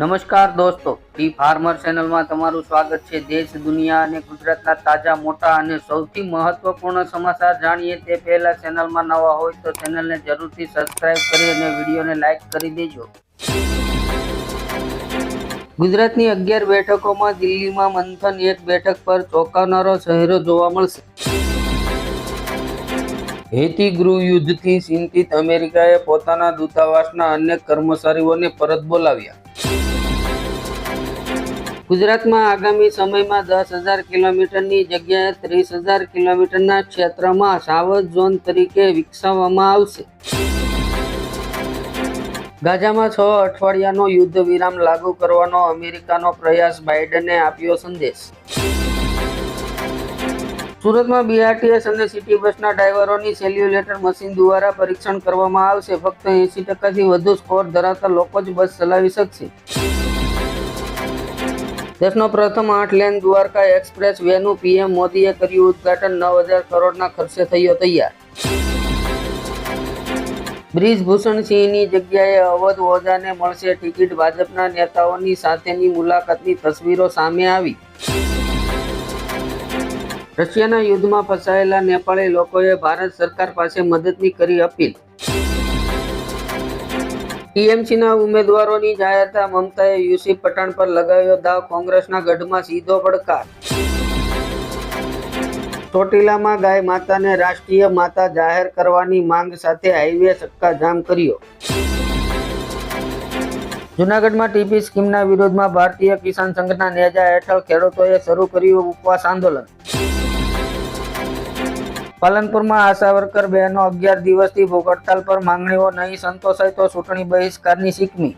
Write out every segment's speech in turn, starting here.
નમસ્કાર દોસ્તો, T farmer ચેનલમાં તમારું સ્વાગત છે. દેશ, દુનિયા અને ગુજરાતના તાજા, મોટા અને સૌથી મહત્વપૂર્ણ સમાચાર જાણીએ તે પહેલા ચેનલમાં નવા હોય તો ચેનલને જરૂરથી સબસ્ક્રાઇબ કરી અને વિડીયોને લાઈક કરી દેજો. ગુજરાતની અગિયાર બેઠકોમાં દિલ્હીમાં મંથન એક બેઠક પર ચોંકાવનારો ચહેરો જોવા મળશે. હેતી ગૃહ યુદ્ધથી ચિંતિત અમેરિકાએ પોતાના દૂતાવાસના અનેક કર્મચારીઓને પરત બોલાવ્યા. ગુજરાતમાં આગામી સમયમાં દસ હજાર કિલોમીટરની જગ્યાએ ત્રીસ હજાર કિલોમીટરના ક્ષેત્રમાં સાવધ ઝોન તરીકે વિકસાવવામાં આવશે. ગાઝામાં છ અઠવાડિયાનો યુદ્ધ વિરામ લાગુ કરવાનો અમેરિકાનો પ્રયાસ બાઇડને આપ્યો સંદેશ. સુરતમાં બીઆરટીએસ અને સિટી બસના ડ્રાઈવરોની સેલ્યુલેટર મશીન દ્વારા પરીક્ષણ કરવામાં આવશે. ફક્ત એંસી ટકાથી વધુ સ્કોર ધરાવતા લોકો જ બસ ચલાવી શકશે. દેશનો પ્રથમ આઠ લેન દ્વારકા એક્સપ્રેસ વેનું પીએમ મોદીએ કર્યું ઉદ્ઘાટન. નવ હજાર કરોડના ખર્ચે થયો તૈયાર. બ્રિજભૂષણસિંહની જગ્યાએ અવધ ઓઝાને મળશે ટિકિટ. ભાજપના નેતાઓની સાથેની મુલાકાતની તસવીરો સામે આવી. રશિયાના યુદ્ધમાં ફસાયેલા નેપાળી લોકોએ ભારત સરકાર પાસે મદદની કરી અપીલ. ટીએમસીના ઉમેદવારોની જાહેરતા મમતાએ યુસી પઠાણ પર લગાવ્યો દાવ, કોંગ્રેસના ગઢમાં સીધો પડકાર. ચોટીલામાં ગાય માતાને રાષ્ટ્રીય માતા જાહેર કરવાની માંગ સાથે હાઈવે ચક્કાજામ કર્યો. જુનાગઢમાં ટીપી સ્કીમના વિરોધમાં ભારતીય કિસાન સંઘના નેજા હેઠળ ખેડૂતોએ શરૂ કર્યું ઉપવાસ આંદોલન. પાલનપુરમાં આશા વર્કર બહેનો અગિયાર દિવસથી ભૂખ હડતાલ પર માંગણીઓ, નહીં સંતોષાય તો ચૂંટણી બહિષ્કારની સિકમી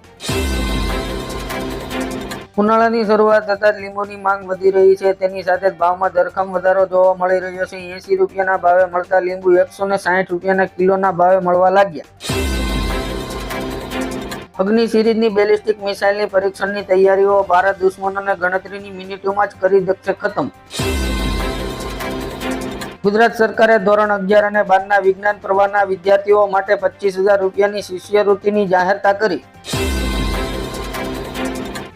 ઉનાળાની શરૂઆત થતા લીંબુની માંગ વધી રહી છે. તેની સાથે ભાવમાં ધરખમ વધારો જોવા મળી રહ્યો છે. એસી રૂપિયાના ભાવે મળતા લીંબુ એકસો ને સાહીઠ રૂપિયાના કિલોના ભાવે મળવા લાગ્યા. અગ્નિ સિરીઝની બેલિસ્ટિક મિસાઇલની પરીક્ષણની તૈયારીઓ, ભારત દુશ્મનોને ગણતરીની મિનિટોમાં જ કરી દેશે ખતમ. ગુજરાત સરકારે ધોરણ અગિયાર અને બારના વિજ્ઞાન પ્રવાહના વિદ્યાર્થીઓ માટે પચીસ હજાર રૂપિયાની શિષ્યવૃત્તિની જાહેરતા કરી.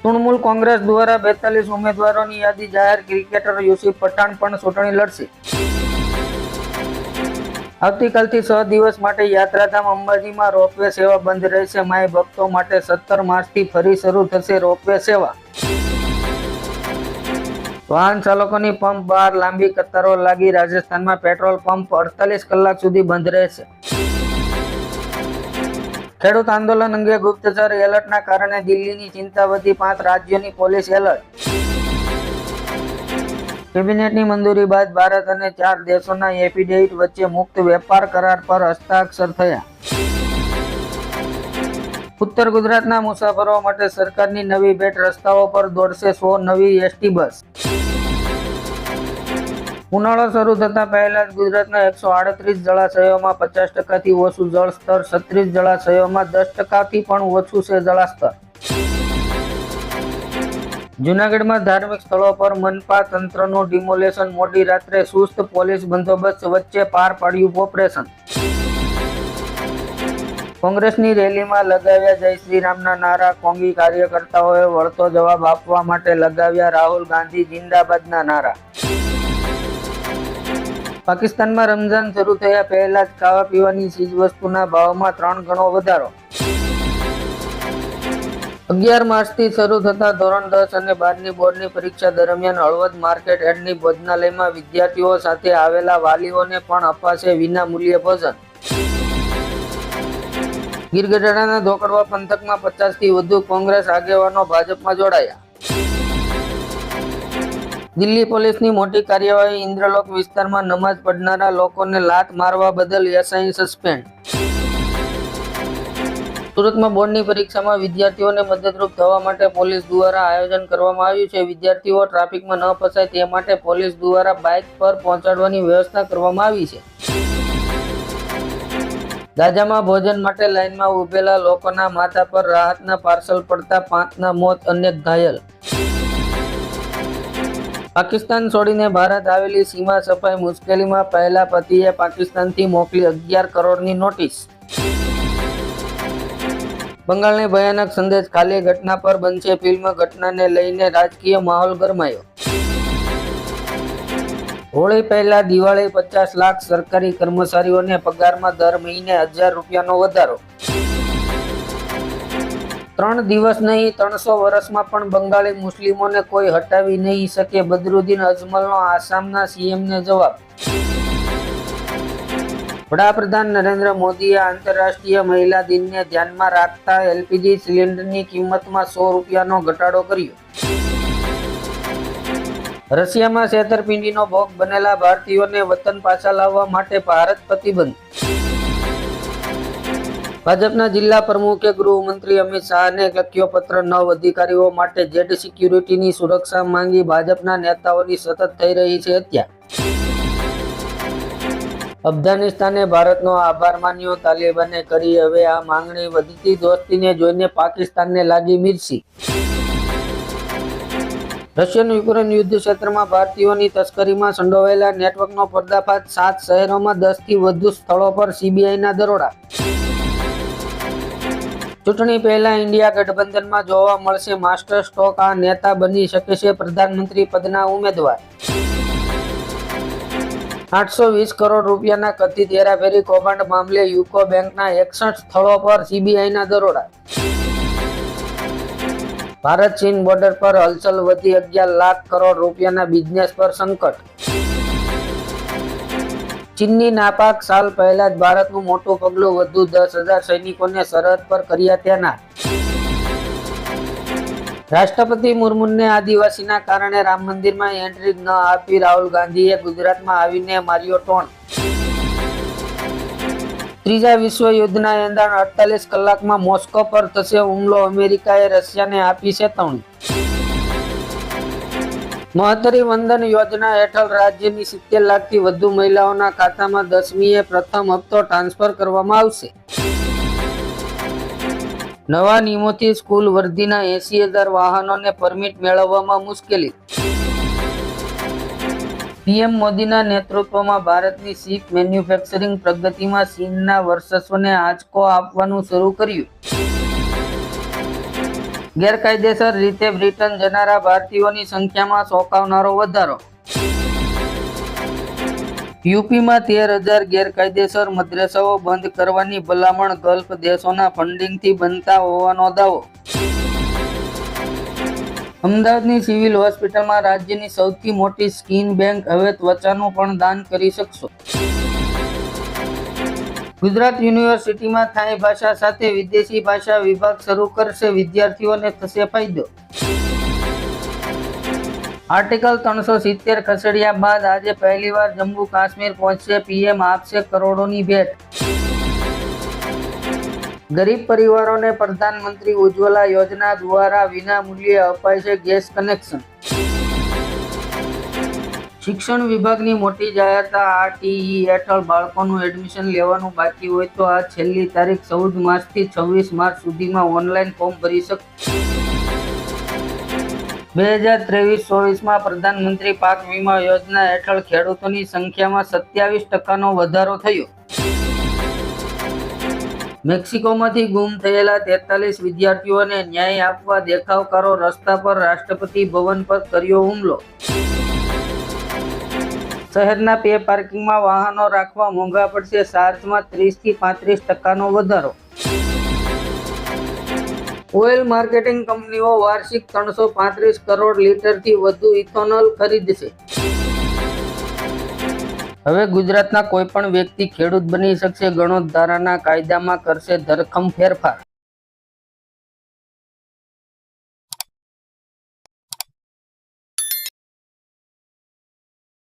તૃણમૂલ કોંગ્રેસ દ્વારા બેતાલીસ ઉમેદવારોની યાદી જાહેર, ક્રિકેટર યુસુફ પઠાણ પણ ચૂંટણી લડશે. આવતીકાલથી છ દિવસ માટે યાત્રાધામ અંબાજીમાં રોપવે સેવા બંધ રહેશે. માય ભક્તો માટે સત્તર માર્ચથી ફરી શરૂ થશે રોપવે સેવા. વાહન ચાલકોની પંપ બહાર લાંબી કતારો લાગી રાજસ્થાનમાં પેટ્રોલ પંપ અડતાલીસ કલાક સુધી બંધ રહેશે. ખેડૂત આંદોલન અંગે ગુપ્તચર એલર્ટના કારણે દિલ્હીની ચિંતા વધી પાંચ રાજ્યોની પોલીસ એલર્ટ. કેબિનેટની મંજૂરી બાદ ભારત અને ચાર દેશોના એફિડેવિટ વચ્ચે મુક્ત વેપાર કરાર પર હસ્તાક્ષર થયા. ઉત્તર ગુજરાતના મુસાફરો માટે સરકારની નવી ભેટ રસ્તાઓ પર દોડશે સો નવી એસટી બસ. ઉનાળો શરૂ થતા પહેલા જ ગુજરાતના એકસો આડત્રીસ જળાશયોમાં પચાસ ટકાથી ઓછું જળસ્તર છત્રીસ જળાશયોમાં દસ ટકાથી પણ ઓછું છે જળાસ્તર. જૂનાગઢમાં ધાર્મિક સ્થળો પર મનપા તંત્રનું ડિમોલેશન મોડી રાત્રે સુસ્ત પોલીસ બંદોબસ્ત વચ્ચે પાર પાડ્યું ઓપરેશન. કોંગ્રેસની રેલીમાં લગાવ્યા જય શ્રી રામના નારા, કોંગી કાર્યકર્તાઓએ વળતો જવાબ આપવા માટે લગાવ્યા રાહુલ ગાંધી જિંદાબાદના નારા. પાકિસ્તાનમાં રમઝાન શરૂ થયા પહેલા જ ખાવા પીવાની ચીજવસ્તુના ભાવમાં ત્રણ ગણો વધારો. અગિયાર માર્ચથી શરૂ થતા ધોરણ દસ અને બારની બોર્ડની પરીક્ષા દરમિયાન હળવદ માર્કેટ હેડની ભોજનાલયમાં વિદ્યાર્થીઓ સાથે આવેલા વાલીઓને પણ અપાશે વિના મૂલ્યે ભોજન. ગીરગઢડાના ધોકડવા પંથકમાં પચાસથી વધુ કોંગ્રેસ આગેવાનો ભાજપમાં જોડાયા. દિલ્હી પોલીસની મોટી કાર્યવાહી ઇન્દ્રલોક વિસ્તારમાં નમાઝ પઢનારા લોકોને લાત મારવા બદલ એસઆઈ સસ્પેન્ડ. સુરતમાં બોર્ડની પરીક્ષામાં વિદ્યાર્થીઓને મદદરૂપ થવા માટે પોલીસ દ્વારા આયોજન કરવામાં આવ્યું છે. વિદ્યાર્થીઓ ટ્રાફિકમાં ન ફસાય તે માટે પોલીસ દ્વારા બાઇક પર પહોંચાડવાની વ્યવસ્થા કરવામાં આવી છે. ગાજામાં ભોજન માટે લાઇનમાં ઉભેલા લોકોના માથા પર રાહતના પાર્સલ પડતા પાંચના મોત અનેક ઘાયલ. પાકિસ્તાન છોડીને ભારત આવેલી સીમા સફાઈ મુશ્કેલીમાં પહેલા પતિએ પાકિસ્તાનથી મોકલી અગિયાર કરોડની નોટિસ. બંગાળની ભયાનક સંદેશ. ખાલી ઘટના પર બનશે ફિલ્મ. ઘટનાને લઈને રાજકીય માહોલ ગરમાયો. હોળી પહેલા દિવાળી પચાસ લાખ સરકારી કર્મચારીઓને પગારમાં દર મહિને હજાર રૂપિયાનો વધારો. ત્રણ દિવસ નહીં, ત્રણસો વર્ષમાં પણ બંગાળી મુસ્લિમોને કોઈ હટાવી નહીં શકે બદરુદ્દીન અજમલનો આસામના સીએમને જવાબ. વડાપ્રધાન નરેન્દ્ર મોદીએ આંતરરાષ્ટ્રીય મહિલા દિનને ધ્યાનમાં રાખતા એલપીજી સિલિન્ડરની કિંમતમાં સો રૂપિયાનો ઘટાડો કર્યો. રશિયામાં છેતરપિંડીનો ભોગ બનેલા ભારતીયોને વતન પાછા લાવવા માટે ભારત પ્રતિબંધ. ભાજપના જિલ્લા પ્રમુખે ગૃહમંત્રી અમિત શાહને લખ્યો પત્ર નવ અધિકારીઓ માટે જેટ સિક્યુરિટીની સુરક્ષા માંગી ભાજપના નેતાઓની સતત થઈ રહી છે હત્યા. અફઘાનિસ્તાને ભારતનો આભાર માન્યો, તાલિબાને કરી હવે આ માંગણી વધતી દોસ્તીને જોઈને પાકિસ્તાનને લાગી મિર્ચી રશિયન યુક્રેન યુદ્ધ ક્ષેત્રમાં ભારતીયોની તસ્કરીમાં સંડોવાયેલા નેટવર્કનો પર્દાફાશ સાત શહેરોમાં દસથી વધુ સ્થળો પર સીબીઆઈના દરોડા. ચૂંટણી પહેલા ઇન્ડિયા ગઠબંધનમાં જોવા મળશે માસ્ટર સ્ટોક. આ નેતા બની શકે છે પ્રધાનમંત્રી પદના ઉમેદવાર. આઠસો વીસ કરોડ રૂપિયાના કથિત હેરાફેરી કૌભાંડ મામલે યુકો બેંકના એકસઠ સ્થળો પર સીબીઆઈના દરોડા. ભારત ચીન બોર્ડર પર હલચલ વધી અગિયાર લાખ કરોડ રૂપિયાના બિઝનેસ પર સંકટ. ચીનની નાપાક સાલ પહેલા જ ભારતનું મોટું પગલું વધુ દસ હજાર સૈનિકોને સરહદ પર કર્યા ત્યાંના. રાષ્ટ્રપતિ મુર્મુને આદિવાસીના કારણે રામ મંદિરમાં એન્ટ્રી ન આપી રાહુલ ગાંધીએ ગુજરાતમાં આવીને માર્યો ટોન ત્રીજા વિશ્વ યુદ્ધના એંધાણ અડતાલીસ કલાકમાં મોસ્કો પર થશે હુમલો. અમેરિકાએ રશિયાને આપી ચેતવણી. મહતરી વંદન યોજના હેઠળ રાજ્યની સિત્તેર લાખથી વધુ મહિલાઓના ખાતામાં દસમીએ પ્રથમ હપ્તો ટ્રાન્સફર કરવામાં આવશે. નવા નિયમોથી સ્કૂલ વર્ધીના એસી હજાર વાહનોને પરમિટ મેળવવામાં મુશ્કેલી. પીએમ મોદીના નેતૃત્વમાં ભારતની શીપ મેન્યુફેક્ચરિંગ પ્રગતિમાં ચીનના વર્ચસ્વને આંચકો આપવાનું શરૂ કર્યું. ગેરકાયદેસર રીતે બ્રિટન જનારા ભારતીયોની સંખ્યામાં ચોંકાવનારો વધારો. યુપીમાં તેર હજાર ગેરકાયદેસર મદ્રેસાઓ બંધ કરવાની ભલામણ ગલ્ફ દેશોના ફંડિંગથી બનતા હોવાનો દાવો. અમદાવાદની સિવિલ હોસ્પિટલમાં રાજ્યની સૌથી મોટી સ્કીન બેંક હવે ત્વચાનું પણ દાન કરી શકશો. ગુજરાત યુનિવર્સિટીમાં થાઈ ભાષા સાથે વિદેશી ભાષા વિભાગ શરૂ કરશે, વિદ્યાર્થીઓને થશે ફાયદો. આર્ટિકલ ત્રણસો સિત્તેર ખસેડ્યા બાદ આજે પહેલીવાર જમ્મુ કાશ્મીર પહોંચશે, પીએમ આપશે કરોડોની ભેટ. ગરીબ પરિવારોને પ્રધાનમંત્રી ઉજ્જવલા યોજના દ્વારા વિના મૂલ્યે અપાય છે ગેસ કનેક્શન. શિક્ષણ વિભાગની મોટી જાહેરાત આરટીઈ હેઠળ બાળકોનું એડમિશન લેવાનું બાકી હોય તો આ છેલ્લી તારીખ ચૌદ માર્ચથી છવ્વીસ માર્ચ સુધીમાં ઓનલાઈન ફોર્મ ભરી શકશે બે હજાર ત્રેવીસ ચોવીસમાં પ્રધાનમંત્રી પાક વીમા યોજના હેઠળ ખેડૂતોની સંખ્યામાં સત્યાવીસ ટકાનો વધારો થયો. મેક્સિકોમાંથી ગુમ થયેલા તેતાલીસ વિદ્યાર્થીઓને ન્યાય આપવા દેખાવકારો રસ્તા પર રાષ્ટ્રપતિ ભવન પર કર્યો હુમલો. શહેરના પે પાર્કિંગમાં વાહનો રાખવા મોંઘા પડશે ચાર્જમાં ત્રીસથી પાંત્રીસ ટકાનો વધારો. ઓઇલ માર્કેટિંગ કંપનીઓ વાર્ષિક ત્રણસો પાંત્રીસ કરોડ લીટરથી વધુ ઇથોનોલ ખરીદશે. હવે ગુજરાતના કોઈ પણ વ્યક્તિ ખેડૂત બની શકશે ગણોત ધારાના કાયદામાં કરશે ધરખમ ફેરફાર.